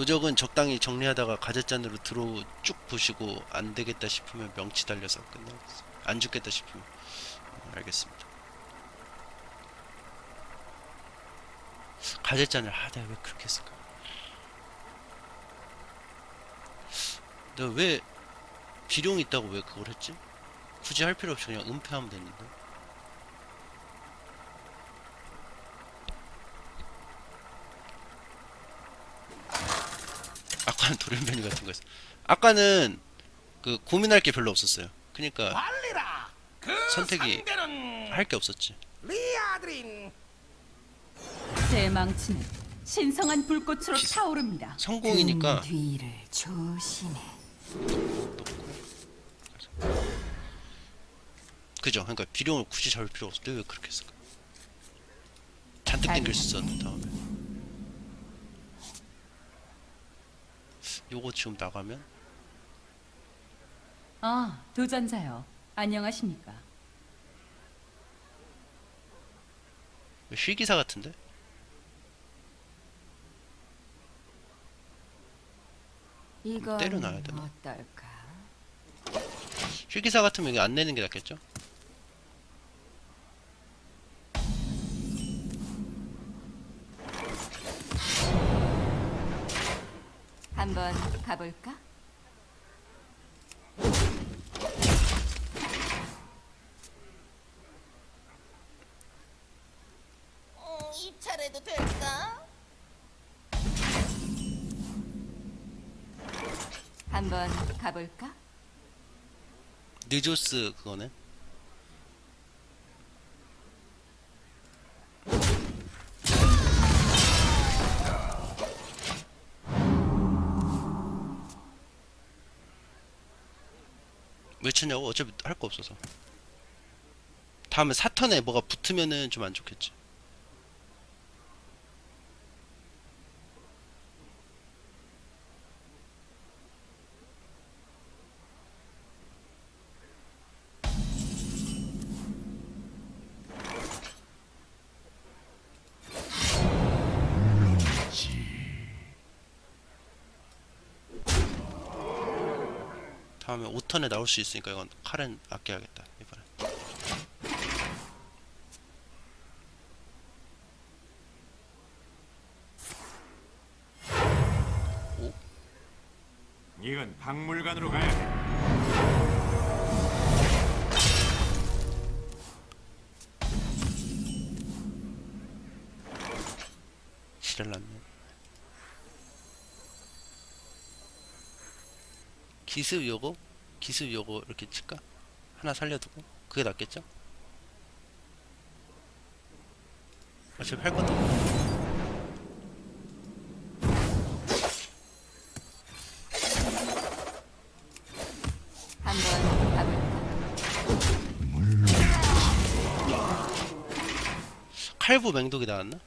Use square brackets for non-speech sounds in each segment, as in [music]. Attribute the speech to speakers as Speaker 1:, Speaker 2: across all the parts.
Speaker 1: 도적은 적당히 정리하다가 가젯잔으로 들어 쭉 보시고 안 되겠다 싶으면 명치 달려서 끝나겠어. 안 죽겠다 싶으면 음, 알겠습니다. 가젯잔을 하다 왜 그렇게 했을까? 내가 왜 비룡 있다고 왜 그걸 했지? 굳이 할 필요 없이 그냥 은폐하면 됐는데. 아까는 돌연변이 같은 거였어. 아까는 그 고민할 게 별로 없었어요. 그러니까.
Speaker 2: 그
Speaker 1: 선택이 할 게 없었지.
Speaker 2: 리아드린.
Speaker 3: 제 망치는 신성한 불꽃으로
Speaker 1: 기-
Speaker 3: 타오릅니다.
Speaker 1: 성공이니까
Speaker 3: 등 뒤를 조심해.
Speaker 1: 그죠? 그러니까 비룡을 굳이 잡을 필요 때왜 그렇게 했을까? 잔뜩 땡길 수 있었는데 다음에. 요거 지금 나가면
Speaker 3: 아, 도전자요. 안녕하십니까?
Speaker 1: 휘기사 같은데?
Speaker 3: 이건
Speaker 1: 때려놔야 되나?
Speaker 3: 어떨까?
Speaker 1: 휘기사 같으면 이게 안 내는 게 낫겠죠?
Speaker 3: 한번 가볼까?
Speaker 4: 어, 이 차례도 될까?
Speaker 3: 한번 가볼까?
Speaker 1: 느조스 그거네. 왜 치냐고? 어차피 할 거 없어서. 다음에 사턴에 뭐가 붙으면은 좀 안 좋겠지. 다음에 5턴에 나올 수 있으니까 이건 칼은 아껴야겠다 기습 요거? 기습 요거 이렇게 칠까? 하나 살려두고 그게 낫겠죠? 어차피 할 것도 없고? 칼부 맹독이 나왔나?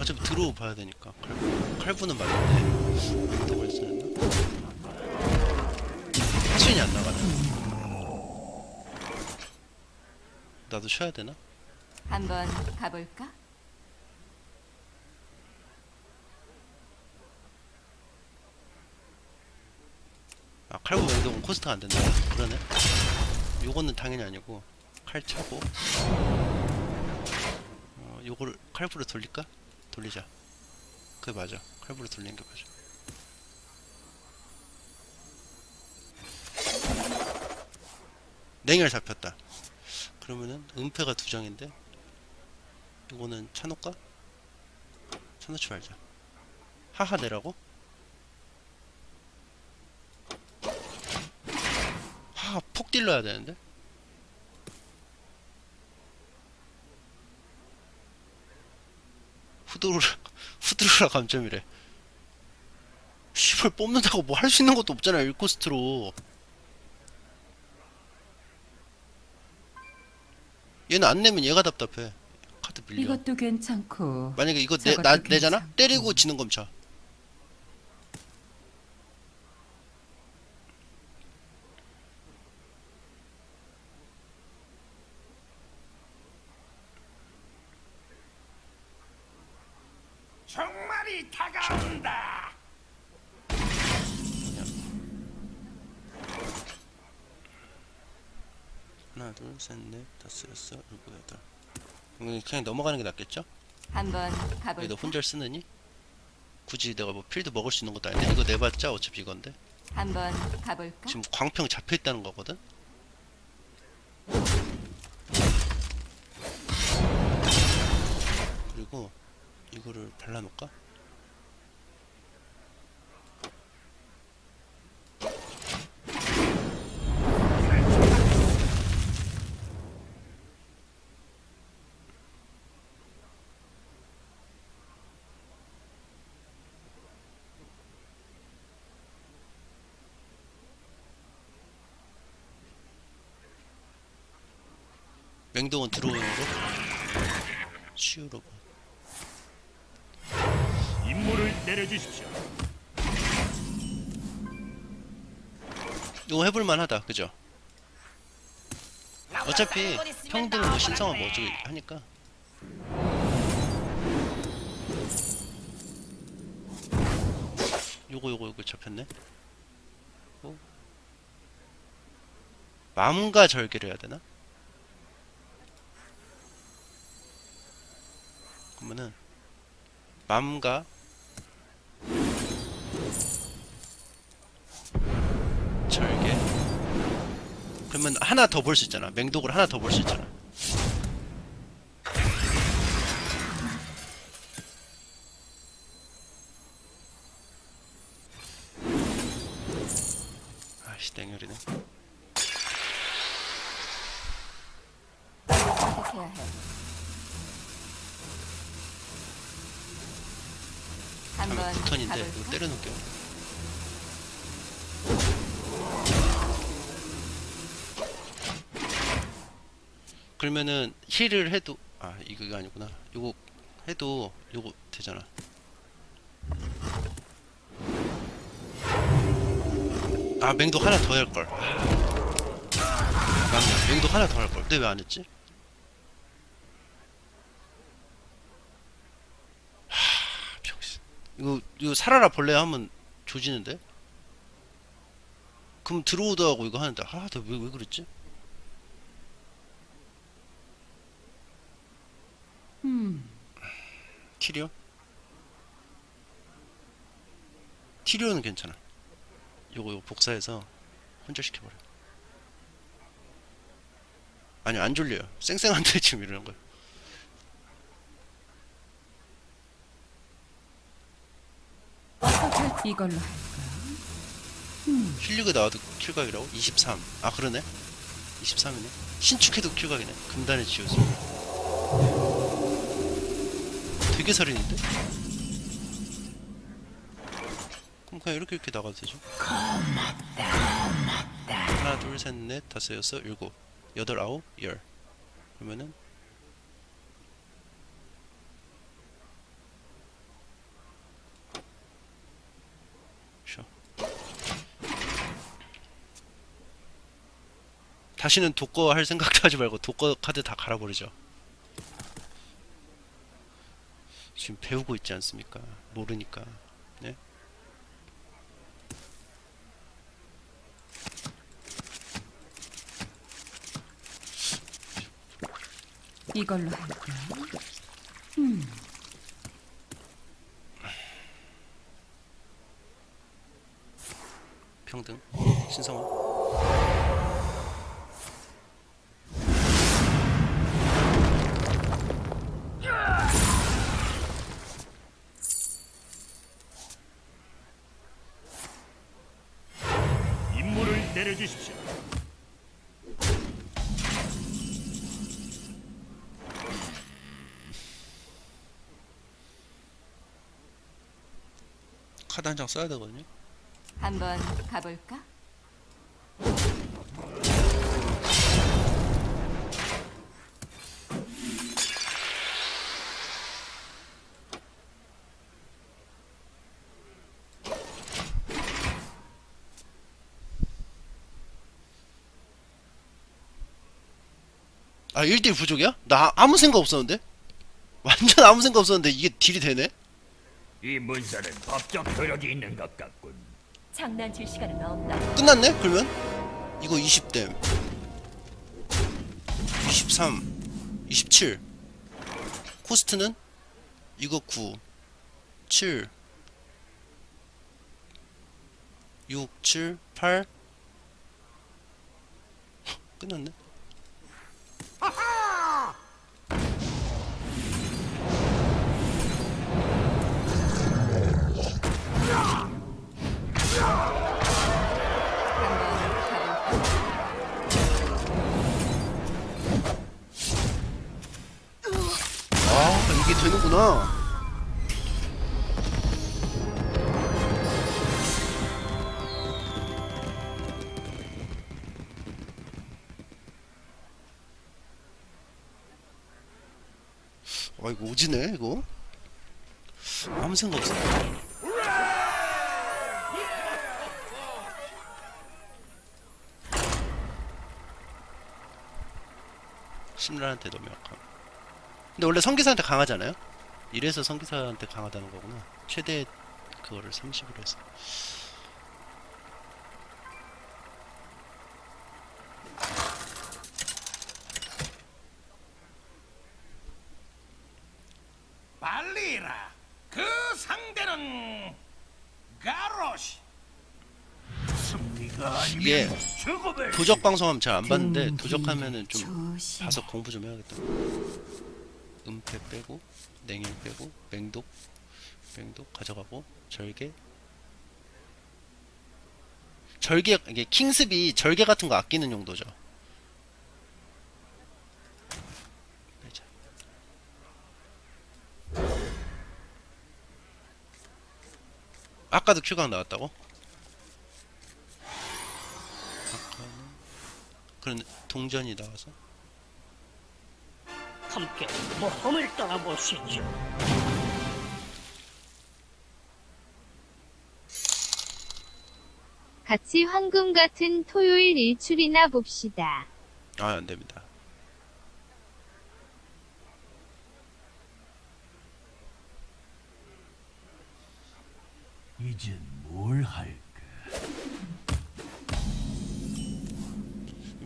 Speaker 1: 어차피 들어오 봐야 되니까 칼부. 칼부는 맞는데 맹독을 쓰였나? 수인이 안 나가네 나도 쉬어야 되나?
Speaker 3: 한번 가볼까?
Speaker 1: 아 칼부 맹독은 코스트가 안 된다 그러네 요거는 당연히 아니고 칼 차고 어 요거를 칼부로 돌릴까? 돌리자 그게 맞아 칼부로 돌리는 게 맞아 냉혈 잡혔다 그러면은 은폐가 두 장인데 이거는 차놓을까? 차놓지 말자 하하 내라고? 하, 폭 딜러야 되는데? 후드루라, 후드루라 감점이래. 씨발, 뽑는다고 뭐 할 수 있는 것도 없잖아, 1코스트로. 얘는 안 내면 얘가 답답해. 카드 빌려.
Speaker 3: 이것도 괜찮고.
Speaker 1: 만약에 이거 내,
Speaker 3: 저것도
Speaker 1: 나, 내잖아?
Speaker 3: 괜찮고.
Speaker 1: 때리고 지는 검차.
Speaker 2: 종말이 다가온다.
Speaker 1: 하나 여섯 일곱 여덟 그럼 그냥 넘어가는 게 낫겠죠?
Speaker 3: 한번
Speaker 1: 왜
Speaker 3: 가볼까?
Speaker 1: 너 혼자 쓰느니? 굳이 내가 뭐 필드 먹을 수 있는 것도 아닌데 이거 내봤자 어차피 이건데
Speaker 3: 한번 가볼까?
Speaker 1: 지금 광평 잡혀 있다는 거거든. 그리고 이거를 발라놓을까? 맹동은 들어오는 거 치우러
Speaker 5: 임무를 내려주십시오.
Speaker 1: 이거 해볼만 하다 그죠? 어차피 평등 뭐 신성한 뭐 어쩌고 하니까 요거 요거 요거 잡혔네 어? 마음과 절개를 해야 되나? 그러면은 마음과 절개. 그러면 하나 더 볼 수 있잖아. 맹독을 하나 더 볼 수 있잖아. 아씨 땡열이네.
Speaker 3: 선택해야 해. 한번
Speaker 1: 하면 9턴인데 이거
Speaker 3: 가볼까?
Speaker 1: 때려놓을게요. 그러면은 힐을 해도 아 이거 아니구나. 요거 해도 요거 되잖아. 아 맹독 하나 더 할걸. 맞네. 맹독 하나 더 할걸. 근데 왜 안 했지? 하 병신 이거 이거 살아라 벌레 하면 조지는데? 그럼 들어오다 하고 이거 하는데 아, 왜, 왜 그랬지? 티리오? 티리오는 괜찮아. 요거 요거 복사해서 혼절시켜버려. 아니 안 졸려요. 쌩쌩한데 [laughs] 지금 이러는 거야.
Speaker 3: 이걸로 할
Speaker 1: 힐리그 나와도 킬각이라고? 23. 아 그러네. 23이네. 신축해도 킬각이네. 금단에 지워서. 되게 살인인데? 그럼 그냥 이렇게 이렇게 나가도 되죠. 하나, 둘, 셋, 넷, 다섯, 여섯, 일곱, 여덟, 아홉, 열. 그러면은 쉬어. 다시는 독거 할 생각도 하지 말고 독거 카드 다 갈아버리죠. 지금 배우고 있지 않습니까? 모르니까. 네?
Speaker 3: 이걸로 할까?
Speaker 1: 평등. 신성원.
Speaker 5: 임무를 내려주십시오.
Speaker 1: 카드 한 장 써야 되거든요.
Speaker 3: 한번 가볼까?
Speaker 1: 아 1대1 부족이야? 나 아무 생각 없었는데? 완전 아무 생각 없었는데 이게 딜이 되네?
Speaker 5: 이 문서는 법적 효력이 있는 것 같군.
Speaker 3: 장난칠 시간은 없다.
Speaker 1: 끝났네? 그러면? 이거 20댐 23 27 코스트는? 이거 9 7 6 7 8 끝났네 아 이거 오지네 이거 아무 생각 없어 심란한테 너무 약함 근데 원래 성기사한테 강하잖아요? 이래서 성기사한테 강하다는 거구나. 최대 그거를 30으로 해서.
Speaker 2: 빨리라. 그 상대는 가로시. 승리가
Speaker 1: 이게. 도적 방송하면 잘 안 봤는데 도적하면은 좀. 봐서 공부 좀 해야겠다. 은폐 빼고 냉일 빼고 맹독 맹독 가져가고 절개 절개 이게 킹습이 절개 같은 거 아끼는 용도죠. 아까도 큐각 나왔다고? 아까는 그런 동전이 나와서
Speaker 6: 함께 모험을 떠나보시죠.
Speaker 7: 같이 황금 같은 토요일 일출이나 봅시다.
Speaker 1: 아 안됩니다
Speaker 5: 이젠 뭘 할까?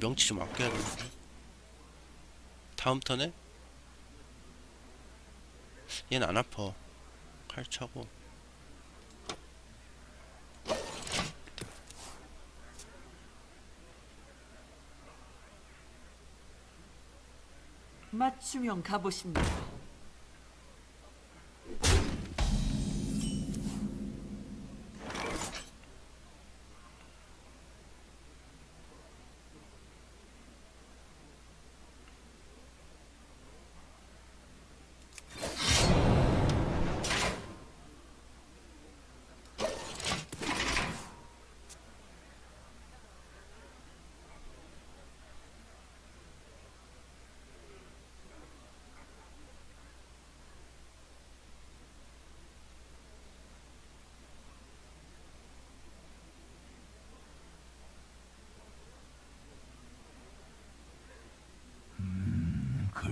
Speaker 1: 명치 좀 아껴야 되는데. 다음 턴에? 얘는 안 아파. 칼 차고.
Speaker 8: 맞춤형 가보십니다.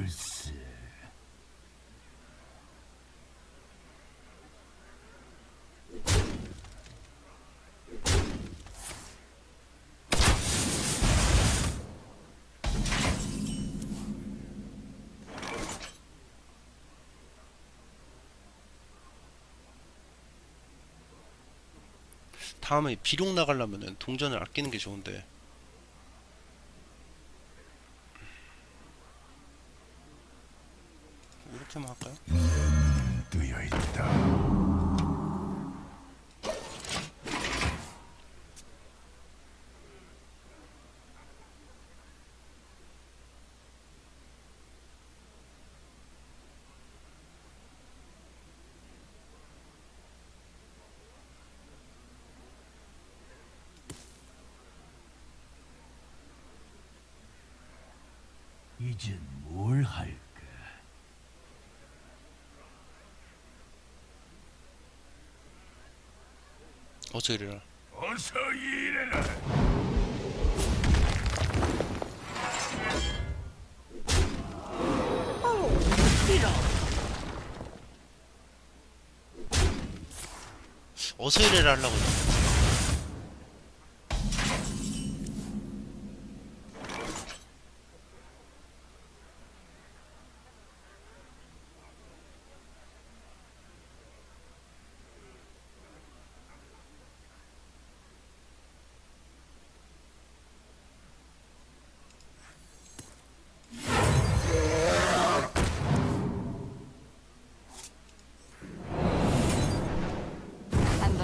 Speaker 5: 글쎄.
Speaker 1: 다음에 비룡 나가려면은 동전을 아끼는 게 좋은데 이렇게만 할까요?
Speaker 5: 뜨여 있다. 이젠 뭘 할까?
Speaker 1: 어서 이래라
Speaker 2: 어서.
Speaker 6: 이런
Speaker 1: 어서 이래라 하려고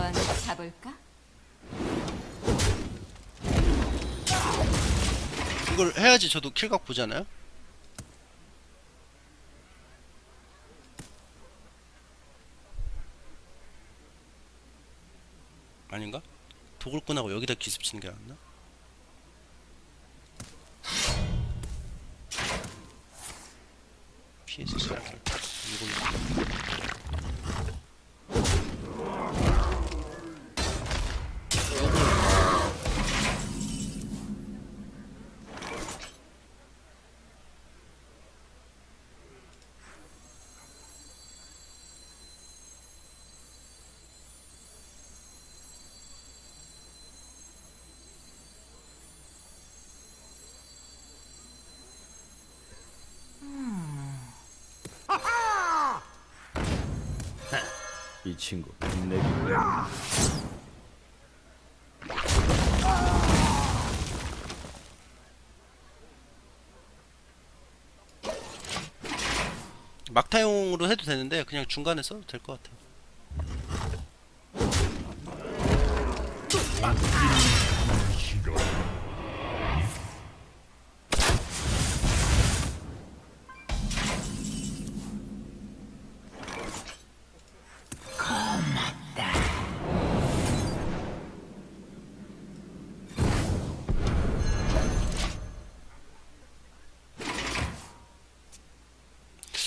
Speaker 3: 한번 가볼까?
Speaker 1: 이걸 해야지 저도 킬각 보잖아요. 아닌가? 도굴꾼하고 여기다 기습 치는 게 낫나? 피해서. 이걸로.
Speaker 5: 이 친구 내기
Speaker 1: 막타용으로 해도 되는데 그냥 중간에 써도 될 것 같아요.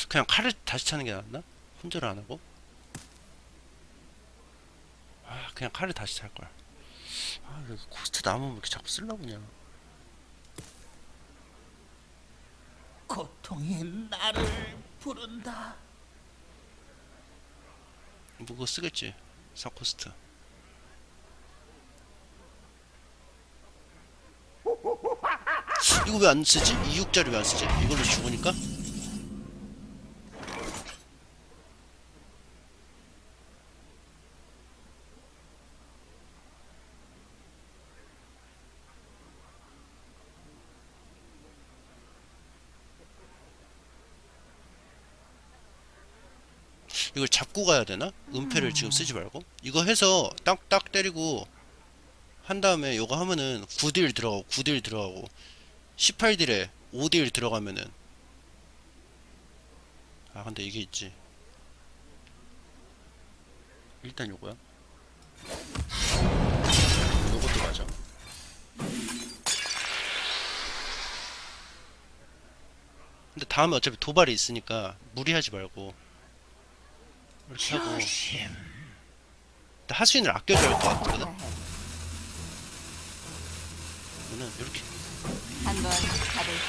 Speaker 1: 그냥 칼을 다시 차는 게 낫나? 혼자를 안 하고? 아 그냥 칼을 다시 찰 걸. 아 코스트 남으면 왜 이렇게 자꾸 쓰려고 그냥.
Speaker 2: 고통이 나를 부른다.
Speaker 1: 뭐 그거 쓰겠지. 사코스트. 이거 왜 안 쓰지? 2육짜리 왜 안 쓰지? 이걸로 죽으니까? 이걸 잡고 가야 되나? 은폐를 지금 쓰지 말고? 이거 해서 딱딱 때리고 한 다음에 이거 하면은 9딜 들어가고 9딜 들어가고 18딜에 5딜 들어가면은. 아 근데 이게 있지. 일단 요거야. 요것도 맞아 근데 다음에 어차피 도발이 있으니까 무리하지 말고 이렇게 하고 근데 하수인을 아껴줘야 할 것 같거든. 저는 이렇게.
Speaker 3: 한번 가볼까?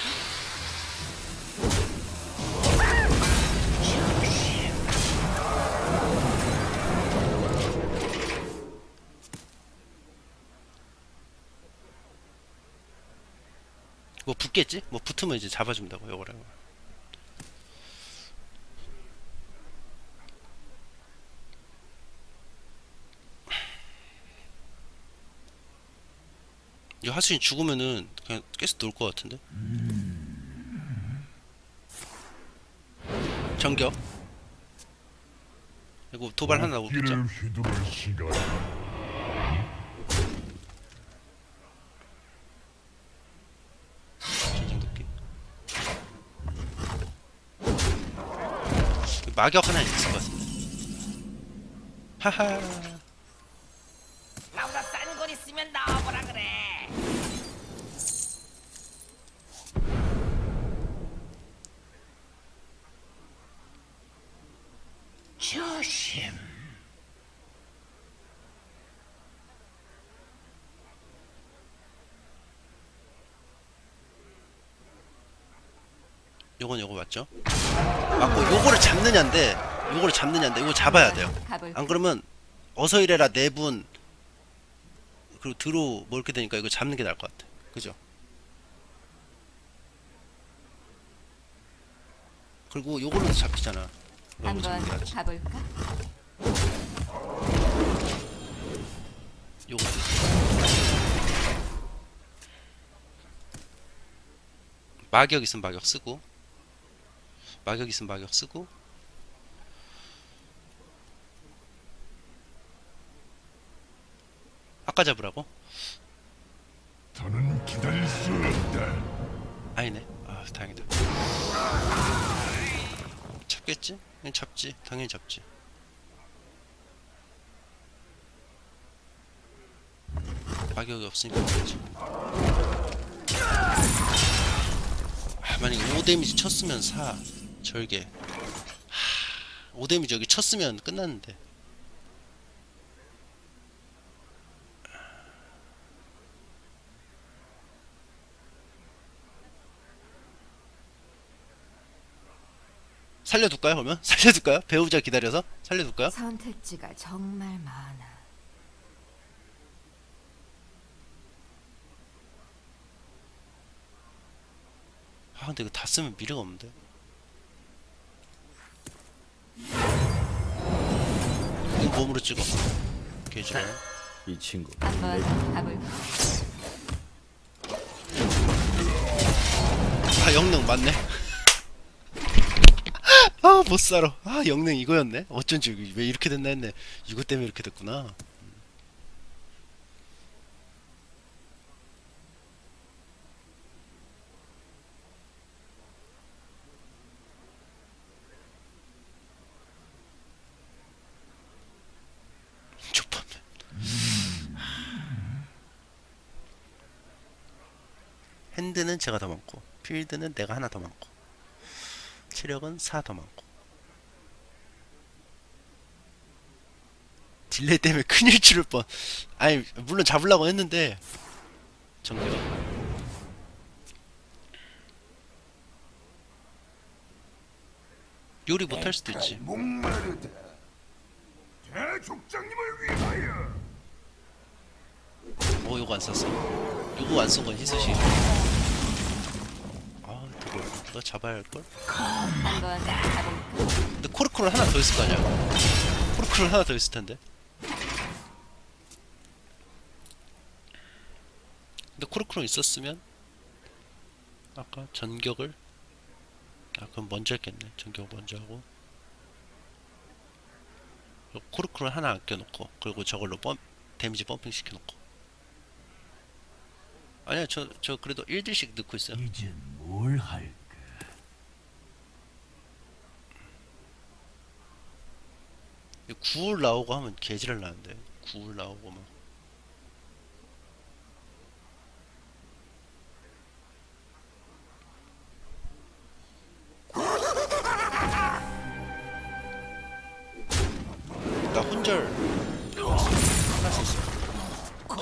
Speaker 1: 뭐 붙겠지? 뭐 붙으면 이제 잡아준다고 요거를 하수인 죽으면은 그냥 계속 놀 것 같은데? 정격 이거 도발 하나 도끼 마격 하나 있을 것 같은데. 하하.
Speaker 4: 나보다 싼 건 있으면 나와보라
Speaker 2: 조심.
Speaker 1: 요건 요거 맞죠? 맞고 요거를 잡느냐인데 요거를 잡느냐인데 이거 잡아야 돼요? 안 그러면 어서 이래라 네 분 그리고 드로 뭐 이렇게 되니까 이거 잡는 게 나을 것 같아 그죠 그리고 요걸로도 잡히잖아
Speaker 3: 한번 가볼까?
Speaker 1: 마격 있으면 마격 쓰고 마격 있으면 마격 쓰고 아까 잡으라고?
Speaker 5: 더는 기다릴 수 없다.
Speaker 1: 아니네 아 다행이다 잡겠지? 잡지. 당연히 잡지. 마격이 없으니까 그렇지. 아, 만약에 5데미지 쳤으면 4 절개. 하, 5데미지 여기 쳤으면 끝났는데 살려둘까요 그러면? [laughs] 살려둘까요? 배우자 기다려서? 살려둘까요?
Speaker 3: 선택지가 정말 많아.
Speaker 1: 아 근데 이거 다 쓰면 미래가 없는데 이거 몸으로 찍어 개좋아
Speaker 5: 이 친구
Speaker 3: 한번 가볼까?
Speaker 1: 아 영능 맞네 아 못 살아. 아 영능 이거였네. 어쩐지 왜 이렇게 됐나 했네. 이거 때문에 이렇게 됐구나. 좁하면 핸드는 제가 더 많고 필드는 내가 하나 더 많고 체력은 4 더 많고 딜레이 때문에 [laughs] 큰일 치를 뻔 아니 물론 잡으려고 했는데 정규 요리 못할 수도 있지
Speaker 5: 목마르다. 대족장님을 위하여.
Speaker 1: 어 요거 안 썼어 요거 안 쓴 건 희수씨 아 저거 너 잡아야 할걸?
Speaker 3: 한번?
Speaker 1: 근데 코르크를 하나 더 있을 거 아니야 코르크를 하나 더 있을 텐데 근데 코르크로 있었으면 아까 전격을 아 그럼 먼저 했겠네. 전격 먼저 하고. 코르크를 하나 아껴놓고 그리고 저걸로 펌 데미지 펌핑 시켜놓고. 아니야 저 저 그래도 1딜씩 넣고 있어요.
Speaker 2: 이젠 뭘 할까?
Speaker 1: 구울 나오고 하면 개지랄 나는데. 구울 나오고 막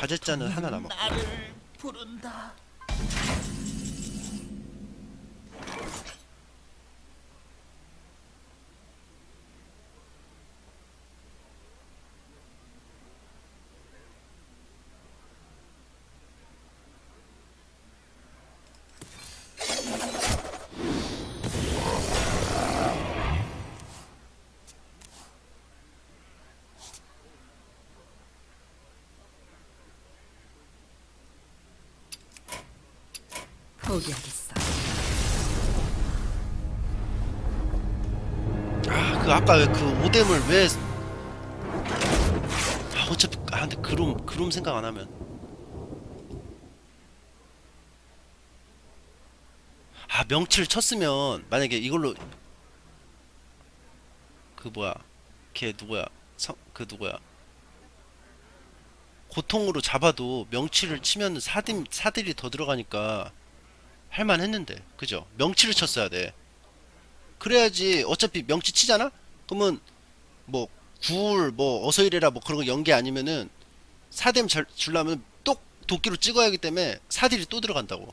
Speaker 1: 있어 가제자는 하나 남았고
Speaker 2: 나를 부른다.
Speaker 3: 포기하겠어.
Speaker 1: 아, 그 아까 왜그 오뎀을 왜 아, 어차피 아 근데 그롬 그롬 생각 안 하면. 아 명치를 쳤으면 만약에 이걸로 그 뭐야? 걔 누구야? 성, 그 누구야? 고통으로 잡아도 명치를 치면 사딜 사딜이 더 들어가니까 할만 했는데. 그죠? 명치를 쳤어야 돼. 그래야지 어차피 명치 치잖아? 그러면 뭐 구울 뭐 어서 이래라 뭐 그런 거 연계 아니면은 사뎀 잘 줄라면 또 도끼로 찍어야 하기 때문에 사딜이 또 들어간다고